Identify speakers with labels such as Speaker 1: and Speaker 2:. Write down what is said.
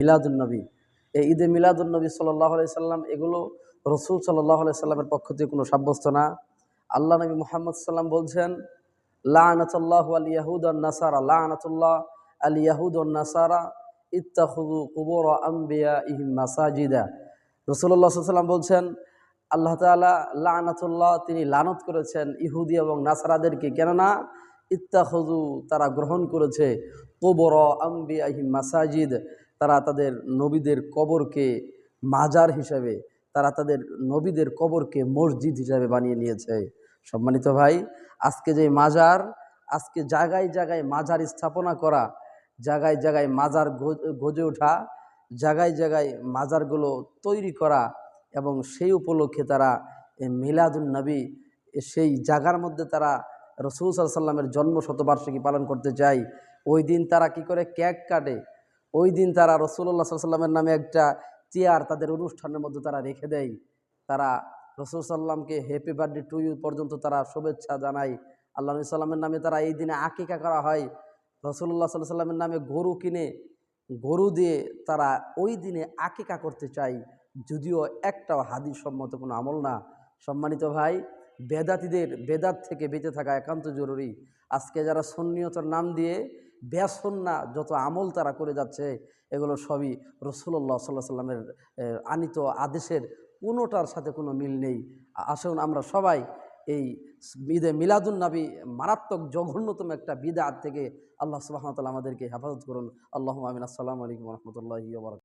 Speaker 1: মিলাদুলনবী এই ঈদে মিলাদুলনবী সাল্লাহ সাল্লাম, এগুলো রসুল সাল্লাহ সাল্লামের পক্ষ থেকে কোনো সাব্যস্ত না। আল্লাহ নবী মোহাম্মদ সাল্লাম বলছেন, লানাতুল্লাহ আল ইয়াহুদ নাসারা, লানাতুল্লাহ আল ইয়াহুদ নাসারা ইত্তাহুদু কুবর আম্বিয়া ইহিম মাসাজিদা। রসুল্লাহ সাল্লাম বলছেন, আল্লাহ তালা লানাতুল্লাহ তিনি লানত করেছেন ইহুদি এবং নাসারাদেরকে। কেননা ইত্তাহুদু তারা গ্রহণ করেছে কোবর আম্বিয়া ইহিম মাসাজিদ। তারা তাদের নবীদের কবরকে মাজার হিসাবে, তারা তাদের নবীদের কবরকে মসজিদ হিসাবে বানিয়ে নিয়েছে। সম্মানিত ভাই, আজকে যে মাজার, আজকে জায়গায় জায়গায় মাজার স্থাপনা করা, জায়গায় জায়গায় মাজার গজে ওঠা, জায়গায় জায়গায় মাজারগুলো তৈরি করা এবং সেই উপলক্ষে তারা মিলাদুল নবী সেই জায়গার মধ্যে তারা রসুল সাল্লামের জন্ম শতবার্ষিকী পালন করতে চায় ওই দিন তারা কি করে কেক কাটে ওই দিন তারা রসুল্লাহ সাল্লামের নামে একটা চেয়ার তাদের অনুষ্ঠানের মধ্যে তারা রেখে দেয়। তারা রসুল সাল্লামকে হ্যাপি বার্থডে টু ইউ পর্যন্ত তারা শুভেচ্ছা জানায়। আল্লাহ সাল্লামের নামে তারা এই দিনে আকিকা করা হয়। রসুল্লাহ সাল্লাহ সাল্লামের নামে গরু কিনে, গরু দিয়ে তারা ওই দিনে আকিকা করতে চায়। যদিও একটাও হাদিস সম্মত কোনো আমল না। সম্মানিত ভাই, বেদাতিদের, বেদাত থেকে বেঁচে থাকা একান্ত জরুরি। আজকে যারা সন্নিয়তার নাম দিয়ে বেসন্না যত আমল তারা করে যাচ্ছে, এগুলো সবই রসুল্লাহ সাল্লাহ সাল্লামের আনিত আদেশের কোনোটার সাথে কোনো মিল নেই। আসুন আমরা সবাই এই ঈদে মিলাদুল মারাত্মক জঘন্যতম একটা বিদাত থেকে আল্লাহ সুবাহতাল আমাদেরকে হেফাজত করুন। আল্লাহ আমিন। আসসালামু আলাইকুম রহমতুল্লাহ